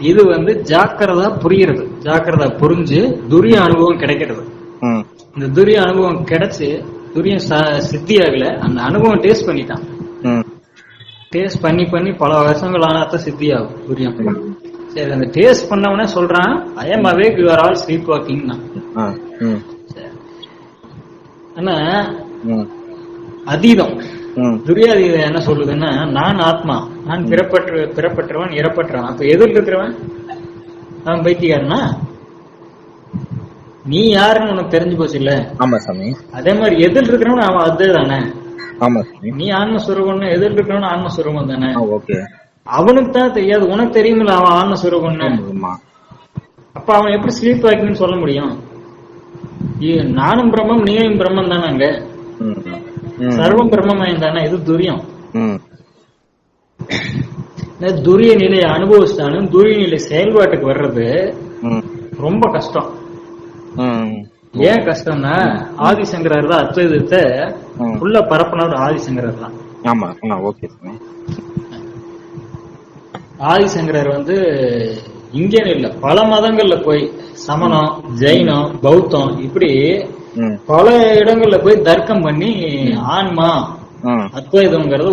இது வந்து ஜாக்கிரதா புரியுறது ஜாக்கிரதா புரிஞ்சு துரிய அனுபவம் கிடைக்கிறது. இந்த துரிய அனுபவம் கிடைச்சு துரியம் ச- சித்தியாகல அந்த அனுபவம் டேஸ்ட் பண்ணிட்டான். டேஸ்ட் பண்ணி பண்ணி பல வருஷங்கள் ஆனாத்தான் சித்தியாகும் துரியம் சரி அந்த டேஸ்ட் பண்ணவனே சொல்றான் I am awake you are all sleep walking ஆனா அதீதம். துரியாதீதம் என்ன சொல்லுதுன்னா நான் ஆத்மா நான் பிறப்பற்ற பிறப்பற்றவன் இறப்பற்றவன். அப்ப எதில் இருக்கிறவன்? அவன் பைத்தியாருனா நீ யாருன்னு உனக்கு தெரிஞ்சு போச்சு இல்ல? ஆமா சாமி. அதே மாதிரி எதில் இருக்கிறவன் அவன் அதே தானே ஆமா சாமி. நீ ஆன்மஸ்வரூபம்னு எதில் இருக்கிறவன் ஆன்மஸ்வரூபம் தானே? ஓகே. அவனுக்கு தான் தெரியாது. உனக்கு தெரியுமில்ல அவன் ஆன்மஸ்வரூபம்னு. அப்ப அவன் எப்படி ஸ்லீப் வாக்கிங்னு சொல்ல முடியும்? நானும் பிரம்மம் நீயும் பிரம்மம் தானே அங்க? சர்வம் பிரம்மமயம் தானே? இது துரியம். துரிய நிலையை அனுபவிச்சாலும் துரிய நிலை செயல்பாட்டுக்கு வர்றது ரொம்ப கஷ்டம். ஏன் கஷ்டம்னா ஆதிசங்கரர் தான் அத்வைதத்தை. உள்ள பரப்புனவர் ஆதிசங்கரர் தான். ஆமா ஓகே ஆதிசங்கரர் வந்து இங்கேன்னு இல்ல பல மதங்கள்ல போய் சமணம் ஜெயினம் பௌத்தம் இப்படி பல இடங்கள்ல போய் தர்க்கம் பண்ணி ஆன்மா அத்வைதம்ங்கிறத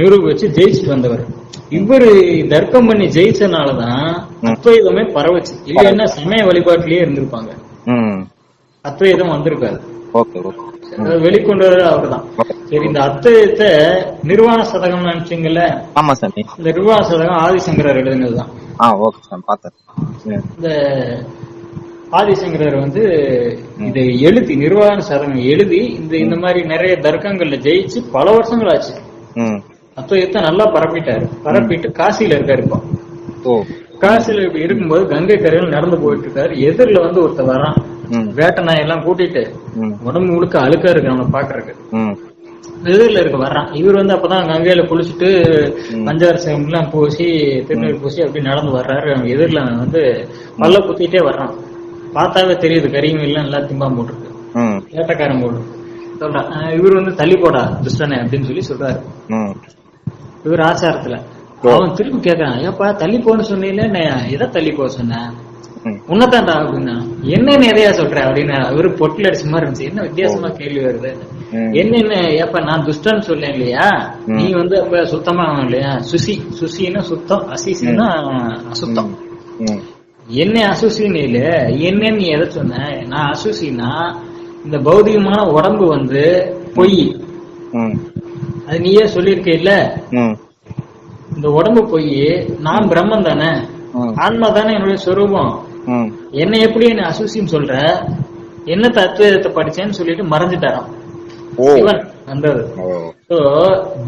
நிரூபிச்சு ஜெயிச்சுட்டு வந்தவர். இவரு தர்க்கம் பண்ணி ஜெயிச்சனாலதான் அத்வைதமே பரவச்சு. இல்லைன்னா சமய வழிபாட்டிலேயே இருந்திருப்பாங்க. அத்வைதம் வந்திருக்காது அதை வெளிக்கொண்டவர் அவர்தான். சரி இந்த அத்வைதத்தை நிர்வாண சதகம் நினைச்சீங்கல்ல? ஆமா சாமி இந்த நிர்வாண சதகம் ஆதிசங்கரர் எழுதினதுதான் இந்த ஆதிசங்கரர் வந்து இதை எழுதி நிர்வாண சதகம் எழுதி இந்த இந்த மாதிரி நிறைய தர்க்கங்கள்ல ஜெயிச்சு பல வருஷங்கள் ஆச்சு. ம் அத்வைதத்தை நல்லா பரப்பிட்டாரு. பரப்பிட்டு காசியில இருக்காரு இப்போ. காசியில இப்படி இருக்கும்போது கங்கை கரையில் நடந்து போயிட்டு இருக்காரு. எதிரில வந்து ஒருத்தர் வரான். வேட்டை நாய் எல்லாம் கூட்டிட்டு உடம்பு முழுக்க அழுக்கா இருக்கு அவனை பாக்குறதுக்கு. எதிரில இருக்க வர்றான் இவர் வந்து அப்பதான் கங்கையில குளிச்சுட்டு பஞ்சாரசம் எல்லாம் பூசி திருநீர் பூசி அப்படி நடந்து வர்றாரு. அவன் எதிரில வந்து பல்ல குத்திட்டே வர்றான். பார்த்தாவே தெரியுது கரியும் எல்லாம் எல்லாம் திம்பாம் போட்டிருக்கு. வேட்டைக்காரன் போடு சொல்றான் இவர் வந்து தள்ளி போடா துஷ்டனே அப்படின்னு சொல்லி சொல்றாரு. இவர் ஆச்சாரத்துல. அவன் திரும்பி கேக்குறான் ஏப்பா தள்ளி போன்னு சொன்னீங்களே நான் எதை தள்ளி போக சொன்னேன் உன்னதான்டா அப்படின்னா என்னன்னு எதையா சொல்ற? அப்படின்னு அவரு பொட்டில் அடிச்ச மாதிரி இருந்துச்சு. என்ன வித்தியாசமா கேள்வி வருது. என்னென்ன ஏப்ப நான் துஷ்டன்னு சொல்லேன் இல்லையா? நீ வந்து அப்ப சுத்தமா இல்லையா? சுசி சுசின்னா சுத்தம் அசிசின்னா அசுத்தம். என்ன அசுசின்னு இல்ல என்னன்னு நீ எதை சொன்ன? நான் அசுசின்னா இந்த பௌதிகமான உடம்பு வந்து பொய். அது நீயே சொல்லியிருக்க இல்ல இந்த உடம்பு பொய் நான் பிரம்மன் தானே? ஆன்மா தானே என்னுடைய சொரூபம்? என்ன எப்படி என்ன அசுசின்னு சொல்ற? என்ன தத்துவத்தை படிச்சேன்னு சொல்லிட்டு மறைஞ்சிட்டாராம். சிவன் வந்தது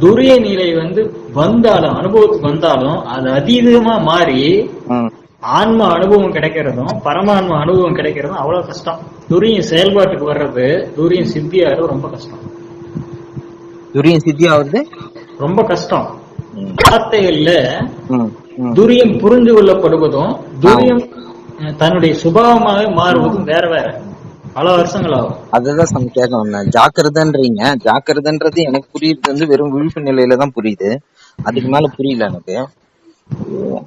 துரிய நிலை வந்து வந்தாலும் அனுபவத்துக்கு வந்தாலும் அது அதீதமா மாறி ஆன்ம அனுபவம் கிடைக்கிறதும் பரமான்ம அனுபவம் கிடைக்கிறதும் அவ்வளவு கஷ்டம். துரியம் செயல்பாட்டுக்கு வர்றது துரியம் சித்தியாகிறது ரொம்ப கஷ்டம். துரியன் சித்தி ஆகுது ரொம்ப கஷ்டம். வார்த்தைகள்ல துரியம் புரிந்து கொள்ளப்படுவதும் துரியம் தன்னுடைய சுபாவமாவே மாறுவதும் வேற வேற. பல வருஷங்கள் ஆகும் அதுதான் சாமி கேட்க வந்தேன் ஜாக்கிரதைன்றீங்க. ஜாக்கிரதைன்றது எனக்கு புரியுது வந்து வெறும் விழிப்பு நிலையில தான் புரியுது. அதுக்கு மேல புரியல எனக்கு.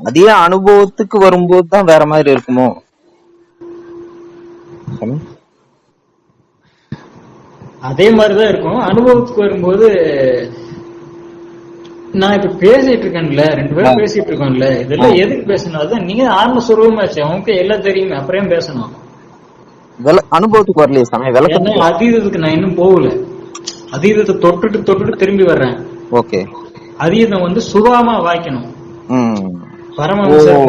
அதே அனுபவத்துக்கு வரும்போது தான் வேற மாதிரி இருக்குமோ? அதே மாதிரிதான் இருக்கும். அனுபவத்துக்கு வரும்போது நான் இப்ப பேசிட்டு இருக்கேன்ல ரெண்டு பேரும் பேசிட்டு இருக்கோம்ல இதெல்லாம் எதுக்கு பேசணும்? அதான் நீங்க ஆன்மஸ்வரூபமாச்சு அவனுக்கு எல்லாம் தெரியுமே அப்புறம் பேசணும்? அனுபவத்துக்கு வரலையே சாமி ஏன்னா விளக்கத்துக்கு அதீதத்துக்கு நான் இன்னும் போகல. அதீதத்தை தொட்டுட்டு தொட்டுட்டு திரும்பி வர்றேன். ஓகே. அதீதம் வந்து சுபாவமா வாய்க்கணும். பரமஹம்சர்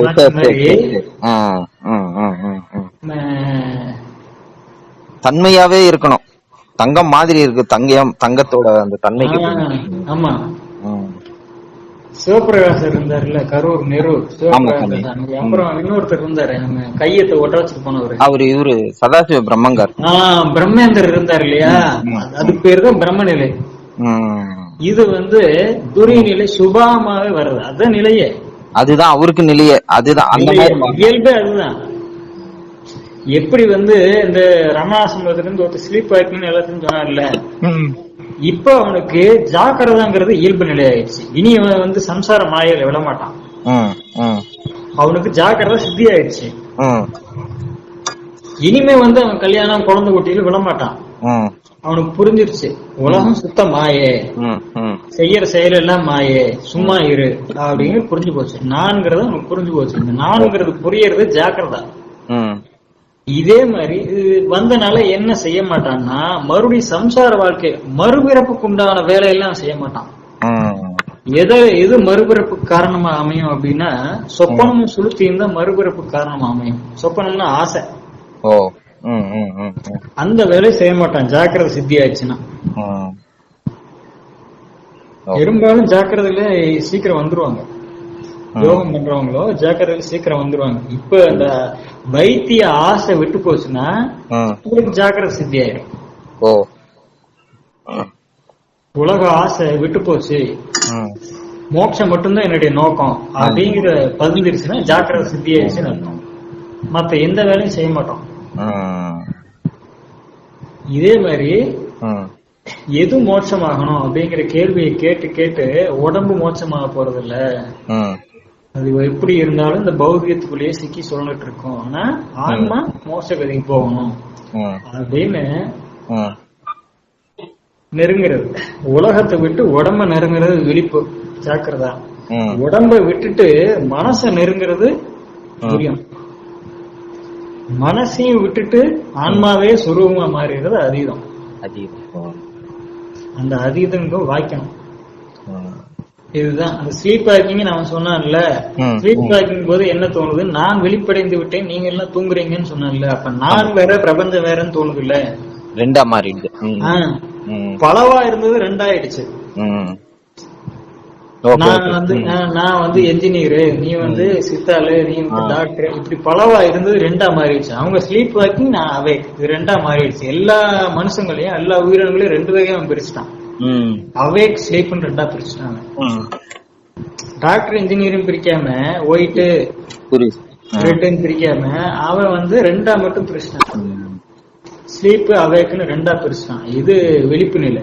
தன்மையாவே இருக்கணும். தங்கம் மாதிரி இருக்கு தங்கம் தங்கத்தோட அந்த தன்மைக்கு. ஆமா. சிவபிரகாசர் இருந்தாருல்ல கரூர். சாமி. அப்புறம் இன்னொருத்தர் இருந்தாரு நம்ம கையத்தை ஒட்ட போனவரு. அவரு இவரு சதாசிவ பிரம்மங்கர். ஆஹ் பிரம்மேந்தர் இருந்தார் இல்லையா? அது பேர் தான் பிரம்மநிலை. ம். இது வந்து துரிய நிலை சுபாவமாவே வருது அதான் நிலையே. அதுதான் அவருக்கு நிலையே. அதுதான் அந்த இயல்பே அதுதான். எப்படி வந்து இந்த ரமணாசிரமத்துல இருந்து ஒருத்தர் ஸ்லீப் ஆயிருக்குன்னு எல்லாத்தையும் சொன்னார்ல. இப்ப அவனுக்கு ஜாக்கிரதாங்கிறது இயல்பு நிலை ஆயிடுச்சு இனி அவன் வந்து சம்சார மாயையில விட மாட்டான். ம், ம். அவனுக்கு ஜாக்கிரதை சித்தி ஆயிடுச்சு இனிமே வந்து அவன் கல்யாணம் குழந்தை குட்டியில விட மாட்டான். ம் அவனுக்கு புரிஞ்சிருச்சு. உலகம் சுத்த மாயே. செய்யற செயல் எல்லாம் மாயே. சும்மா இரு. அப்படின்னு புரிஞ்சு போச்சு. நான்கிறது அவனுக்கு புரிஞ்சு போச்சு. இந்த நான்கிறது புரியறது ஜாக்கிரதா. இதே மாதிரி இது வந்தனால என்ன செய்ய மாட்டான்னா மறுபடியும் சம்சார வாழ்க்கை மறுபிறப்புக்கு உண்டான வேலையெல்லாம் செய்ய மாட்டான். எதை எது மறுபிறப்பு காரணமா அமையும் அப்படின்னா சொப்பனமும் சுளுத்தியும் தான் மறுபிறப்பு காரணமா அமையும். சொப்பனம்னா ஆசை. அந்த வேலையை செய்ய மாட்டான். ஜாக்கிரதை சித்தி ஆயிடுச்சுன்னா. பெரும்பாலும் ஜாக்கிரதையில சீக்கிரம் வந்துருவாங்க. யோகம் பண்றவங்களோ ஜாக்கிரதையில சீக்கிரம் வந்துருவாங்க. இப்ப அந்த வைத்திய ஆசை விட்டு போச்சுன்னா உங்களுக்கு ஜாக்கிரதை சித்தி ஆயிடும் ஓ. ம் உலக ஆசை விட்டு போச்சு. மோட்சம் மட்டும்தான் என்னுடைய நோக்கம். அப்படிங்கிற பதிஞ்சிருச்சுன்னா ஜாக்கிரதை சித்தி ஆயிடுச்சுன்னு அர்த்தம். மத்த எந்த வேலையும் செய்ய மாட்டோம். இதே மாதிரி எது மோட்சமாகணும் அப்படிங்கிற கேள்வியை கேட்டு கேட்டு உடம்பு மோட்சமாக போறது இல்ல அது எப்படி இருந்தாலும் இந்த பௌதிகத்துக்குள்ளேயே சிக்கி சொல்லிட்டு இருக்கோம் ஆனா ஆன்மா மோட்சகதிக்கு போகணும். ம் அப்படின்னு நெருங்குறது. உலகத்தை விட்டு உடம்ப நெருங்குறது விழிப்பு ஜாக்கிரதா. உடம்ப விட்டுட்டு மனசை நெருங்குறது புரியும் மனசையும் விட்டுட்டு ஆன்மாவே சுரூபமா மாறிடுறது அதீதம். அதீதம். அந்த அதீதங்க வாய்க்கணும் இதுதான். அந்த ஸ்லீப் வாக்கிங் நான் சொன்னான்ல. ஸ்லீப் ம். வாக்கிங் போது என்ன தோணுது? நான் வெளிப்படைந்து விட்டேன் நீங்க எல்லாம் தூங்குறீங்கன்னு சொன்னான்ல. அப்ப நான் வேற பிரபஞ்சம் வேறன்னு தோணுது இல்ல ரெண்டா மாறிடுது பலவா இருந்தது ரெண்டாயிடுச்சு. நான் வந்து நான் வந்து என்ஜினியர் நீ வந்து சித்தாளு நீ வந்து. டாக்டர் இப்படி பலவா இருந்தது ரெண்டா மாறிடுச்சு. அவங்க ஸ்லீப் வாக்கிங் நான் அவே இது ரெண்டா மாறிடுச்சு. எல்லா மனுஷங்களையும் எல்லா உயிரினங்களையும் ரெண்டு வகையா பிரிச்சுட்டான். அவேக் ஸ்லீப்னு ரெண்டா பிரிச்சுட்டாங்க. டாக்டர் இன்ஜினியரிங் பிரிக்காம ஒயிட்டு. ரெட்டுன்னு பிரிக்காம அவன் வந்து ரெண்டா மட்டும் பிரிச்சுட்டான். ஸ்லீப் அவேக்குன்னு ரெண்டா பிரிச்சுட்டான். இது விழிப்பு நிலை.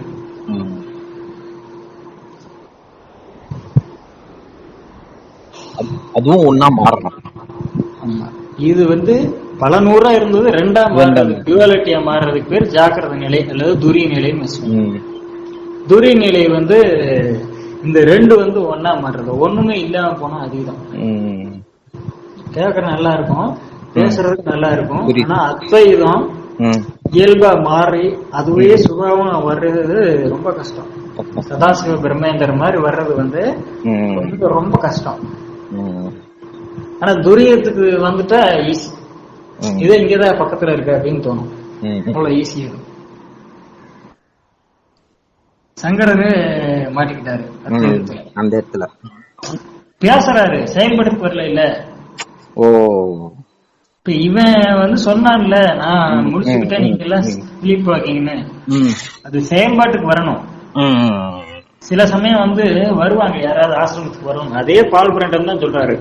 அதுவும் ஒன்னா மாறணும். இது வந்து பல நூறா இருந்தது ரெண்டா மாறுறது டியூவாலிட்டியா மாறுறதுக்கு பேர் ஜாக்கிரத நிலை அல்லது துரிய நிலைன்னு வச்சுக்கோங்க ம் துரிய நிலை வந்து இந்த ரெண்டு வந்து ஒன்னா மாறுறது. ஒண்ணுமே இல்லாம போனா அதிகம் ம். கேட்கற நல்லா இருக்கும் பேசுறதுக்கு நல்லா இருக்கும். ஆனா அத்வைதம் இயல்பா மாறி அதுவே சுபாவம் வர்றது ரொம்ப கஷ்டம். சதாசிவ பிரம்மேந்திர மாதிரி வர்றது வந்து ரொம்ப கஷ்டம். ஆனா துரியத்துக்கு வந்துட்டா ஈஸி. இதே இங்கதான் பக்கத்துல இருக்கு அப்படின்னு தோணும். அவ்வளவு ஈஸி இருக்கும். சங்கரரு மாட்டிக்கிட்டாரு. அந்த இடத்துல. பேசுறாரு. செயல்படுத்த வரல இல்ல. ஓ. இப்ப இவன் வந்து சொன்னான்ல நான் முடிச்சுக்கிட்டேன் நீங்க எல்லாம். ஸ்லீப் வாக்கிங்னு அது செயல்பாட்டுக்கு வரணும். சில சமயம் வந்து வருவாங்க யாராவது ஆசிரமத்துக்கு வருவாங்க அதே பால் பிரண்டம் தான் சொல்றாரு.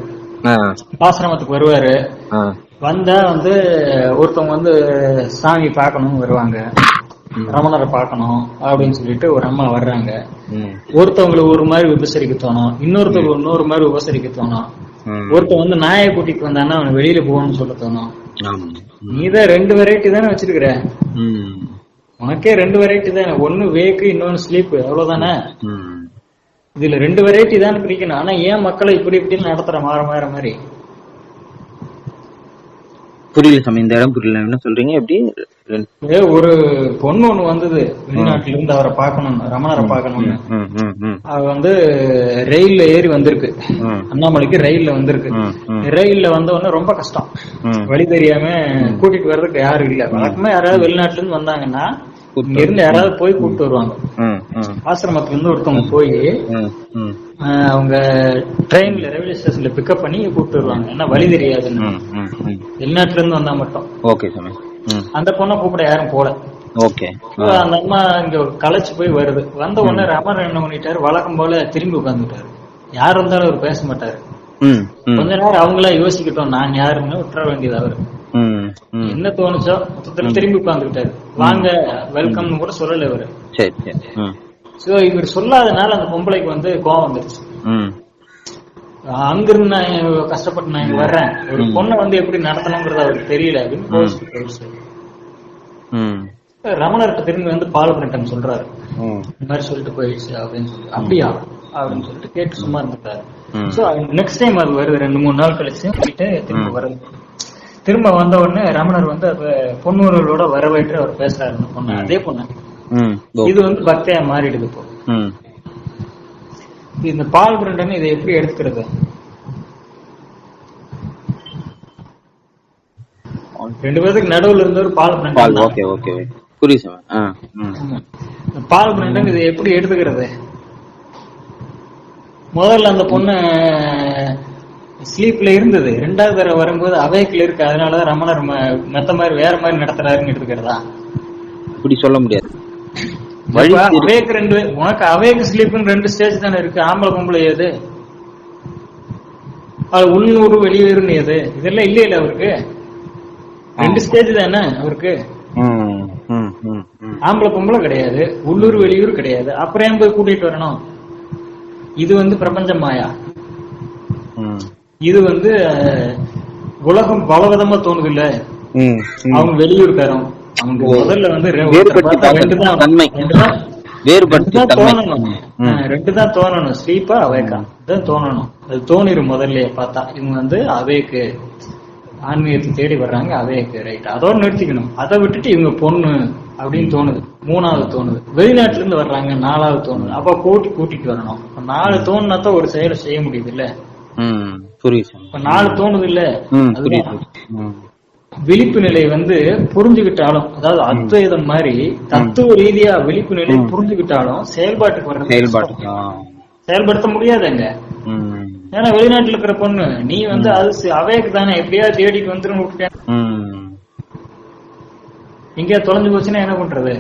ஆசிரமத்துக்கு வருவாரு. வந்தா வந்து ஒருத்தவங்க வந்து சாமி பார்க்கணும் வருவாங்க. ரமணரை பார்க்கணும் அப்படின்னு சொல்லிட்டு ஒரு அம்மா வர்றாங்க. ஒருத்தவங்களை ஒரு மாதிரி உபசரிக்க தோணும் இன்னொருத்தவங்க இன்னொரு மாதிரி உபசரிக்க தோணும். ஒருத்தன் வந்து நாயை கூட்டிட்டு வந்தான்னா அவனை வெளியில போகணும்னு சொல்ல தோணும். நீதான் ரெண்டு வெரைட்டி தானே வச்சிருக்கிற? உனக்கே ரெண்டு வெரைட்டி தானே. ஒன்னு வேக்கு இன்னொன்னு ஸ்லீப் அவ்வளவுதானே? இதுல ரெண்டு வெரைட்டி தானே பிரிக்கணும். ஆனா ஏன் மக்களை இப்படி இப்படி நடத்துற மாற மாற மாதிரி? புரியல சாமி இந்த இடம் புரியல. என்ன சொல்றீங்க? எப்படி? ஏ, ஒரு பொண்ணு ஒண்ணு வந்தது. வெளிநாட்டுல இருந்து அவரை பார்க்கணும் ரமணரை ம் அவ வந்து ரயில்ல ஏறி வந்திருக்கு. அண்ணாமலைக்கு ரயில்ல வந்திருக்கு. ரயில்ல வந்த உடனே ரொம்ப கஷ்டம். வழி தெரியாம கூட்டிட்டு வர்றதுக்கு யாரும் இல்ல. வழக்கமா யாராவது வெளிநாட்டுல இருந்து வந்தாங்கன்னா இங்க இருந்து யாராவது போய் கூப்பிட்டு வருவாங்க. ஆசிரமத்துல இருந்து ஒருத்தவங்க போய் அவங்க ட்ரெயின்ல ரயில்வே ஸ்டேஷன்ல பிக்கப் பண்ணி கூப்பிட்டு வருவாங்க. ஏன்னா வழி தெரியாதுன்னு. வெளிநாட்டுல இருந்து வந்தா மட்டும். ஓகே சாமி. அந்த பொண்ணை கூப்பிட யாரும் போல ஓகே. அந்த அம்மா இங்க களைச்சு போய் வருது. வந்த உடனே ரமணன் என்ன பண்ணிட்டாரு? வழக்கம் போல திரும்பி உட்கார்ந்துட்டாரு. யார் வந்தாலும் அவர் பேச மாட்டாரு. கொஞ்ச நேரம் அவங்களா யோசிக்கட்டும். நான் யாருன்னு விட்டுற வேண்டியது அவரு. என்ன தோணுச்சோ மொத்தத்துல திரும்பி உட்கார்ந்துக்கிட்டாரு வாங்க வெல்கம்னு கூட சொல்லல இவரு சரி சரி. ம். சோ இவர் சொல்லாதனால அந்த பொம்பளைக்கு வந்து கோவம் வந்துருச்சு. அங்கிருந்து நான் கஷ்டப்பட்டு நான் இங்க வர்றேன்? ஒரு பொண்ணை வந்து எப்படி நடத்தணுங்கிறது அவருக்கு தெரியல அப்படின்னு ரமணர்கிட்ட திரும்பி வந்து பாலபிரண்டன் சொல்றாரு. இந்த மாதிரி சொல்லிட்டு போயிடுச்சு அப்படின்னு சொல்லி. அப்படியா? அப்படின்னு சொல்லிட்டு கேட்டு சும்மா இருந்துட்டாரு. சோ நெக்ஸ்ட் டைம் அது வருது ரெண்டு மூணு நாள் கழிச்சு போயிட்டு திரும்ப வருது திரும்ப வந்த உடனே ரமணர் வந்து அது பொண்ணுகளோட வரவேற்று அவர் பேசுறாரு அந்த பொண்ணு. அதே பொண்ணு. இது வந்து பக்தியா மாறிடுது இப்போ. இந்த பால் பிரண்டன் இதை எப்படி எடுத்துக்கிறது? ரெண்டு பேருக்கு நடுவுல இருந்த ஒரு பால் பிரண்டன் ஓகே ஓகே புரியுது பால் பிரண்டன் இதை எப்படி எடுத்துக்கிறது? முதல்ல அந்த பொண்ணு ஸ்லீப்ல இருந்தது. ரெண்டாவது தடவை வரும்போது அவேக்கில் இருக்கு. அதனாலதான் ரமணர் மத்த மாதிரி வேற மாதிரி நடத்துறாருன்னு எடுத்துக்கிறதா? இப்படி சொல்ல முடியாது. அவேக் ரெண்டு உனக்கு அவேக் ஸ்லீப்னு ரெண்டு ஸ்டேஜ் தானே இருக்கு. ஆம்பளை பொம்பளை எது? அது உள்நூறு வெளியூர்னு எது? இதெல்லாம் இல்லையில அவருக்கு. ரெண்டு ஸ்டேஜ் தானே அவருக்கு. ஆம்பளை பொம்பளை கிடையாது. உள்ளூர் வெளியூர் கிடையாது. அப்புறம் ஏன் போய் கூட்டிட்டு வரணும்? இது வந்து பிரபஞ்ச மாயா. இது வந்து உலகம் பலவிதமா தோணுது இல்ல. அவங்க வெளியூர்காரன் முதல்ல வந்து தன்மை. வேறுபட்டு ரெண்டு தான். தோணணும். ம். ஆ, ரெண்டு தான் தோணணும். ஸ்லீப்பா அவேக்கா தான் தோணணும். அது தோணிரும் முதல்லயே பார்த்தா. இவங்க வந்து அவேக்கு ஆன்மீகத்தை தேடி வர்றாங்க அவேக்கு ரைட் அதோட நிறுத்திக்கணும். அதை விட்டுட்டு இவங்க பொண்ணு அப்படின்னு தோணுது. மூணாவது தோணுது. வெளிநாட்டுல இருந்து வர்றாங்க நாலாவது தோணுது. அப்ப கூட்டி கூட்டிட்டு வரணும். நாலு தோணுனா தான் ஒரு செயலை செய்ய முடியுது இல்ல? ம் புரியுது. நாலு தோணுது இல்ல? விழிப்பு நிலை வந்து புரிஞ்சுக்கிட்டாலும் அதாவது அத்வைதம் மாதிரி தத்துவ ரீதியா விழிப்பு நிலை புரிஞ்சுக்கிட்டாலும் செயல்பாட்டுக்கு வர்றது செயல்பாடு கஷ்டம். ஆ. செயல்படுத்த முடியாதுங்க. ஏன்னா வெளிநாட்டுல இருக்கிற பொண்ணு நீ வந்து அது அவேக்கு தானே எப்படியா தேடிட்டு வந்துரும் விட்டுட்டேன். இங்க தொலைஞ்சு போச்சுன்னா என்ன பண்றது?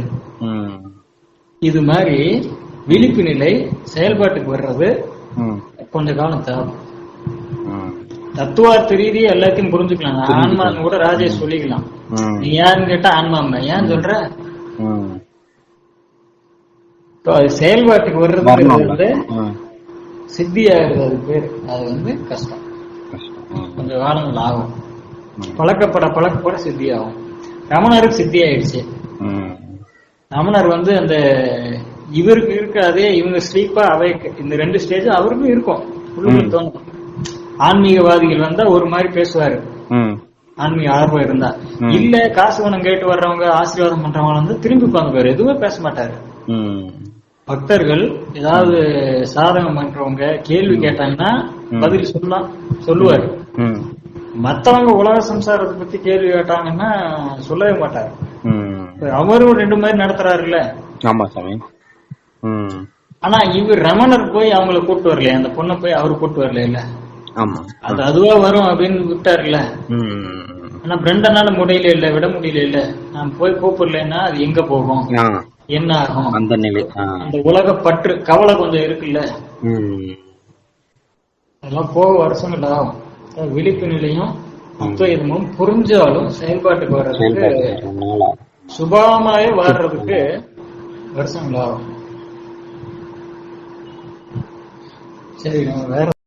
இது மாதிரி விழிப்பு நிலை செயல்பாட்டுக்கு வர்றது கொஞ்ச காலம் தேவை. தத்துவார்த்த ரீதியா எல்லாத்தையும் புரிஞ்சுக்கலாம். ஆன்மான்னு கூட ராஜேஷ் சொல்லிக்கலாம். நீ யாருன்னு கேட்டா ஆன்மாங்க. ஏன் சொல்ற? அது செயல்பாட்டுக்கு வரணும். வந்து. சித்தியாகிறது அது பேர். அது வந்து கஷ்டம். கொஞ்சம் காலங்கள் ஆகும். பழக்கப்பட பழக்கப்பட சித்தி ஆகும் ரமணருக்கு சித்தி ஆயிடுச்சு. ரமணர் வந்து அந்த இவருக்கு இருக்காதே இவங்க ஸ்லீப்பா அவை இந்த ரெண்டு ஸ்டேஜ் அவருக்கும் இருக்கும். உள்ளுக்குள்ள. தோணும். ஆன்மீகவாதிகள் வந்தா ஒரு மாதிரி பேசுவாரு. ஆன்மீக ஆர்வம் இருந்தா. இல்ல காசு பணம் கேட்டு வர்றவங்க ஆசீர்வாதம் பண்றவங்க வந்து திரும்பி உட்காந்துப்பாரு எதுவுமே பேச மாட்டாரு. பக்தர்கள் ஏதாவது சாதகம் பண்றவங்க கேள்வி கேட்டாங்கன்னா. பதில் சொல்லலாம் சொல்லுவாரு. மத்தவங்க உலக சம்சாரத்தை பத்தி கேள்வி கேட்டாங்கன்னா சொல்லவே மாட்டாரு. அவரும் ரெண்டு மாதிரி நடத்துறாருல்ல. ஆமா சாமி. ஆனா இவர் ரமணர் போய் அவங்கள கூட்டு வரலையே? அந்த பொண்ணை போய் அவரு கூட்டு வரல இல்ல ஆமா. அது அதுவா வரும் அப்படின்னு விட்டாருல்ல? ம். ஆனா பிரண்டனால முடியல இல்ல விட முடியல இல்ல. நான் போய் கூப்பிடலைன்னா அது எங்க போகும்? என்ன ஆகும்? அந்த நிலை. அந்த உலக பற்று கவலை கொஞ்சம் இருக்குல்ல. அதெல்லாம் போக வருஷங்கள் ஆகும் விழிப்பு நிலையும் அத்வைதமும் புரிஞ்சாலும் செயல்பாட்டுக்கு வர்றதுக்கு. சுபாவமாவே வர்றதுக்கு வருஷங்கள் ஆகும். சரி வேற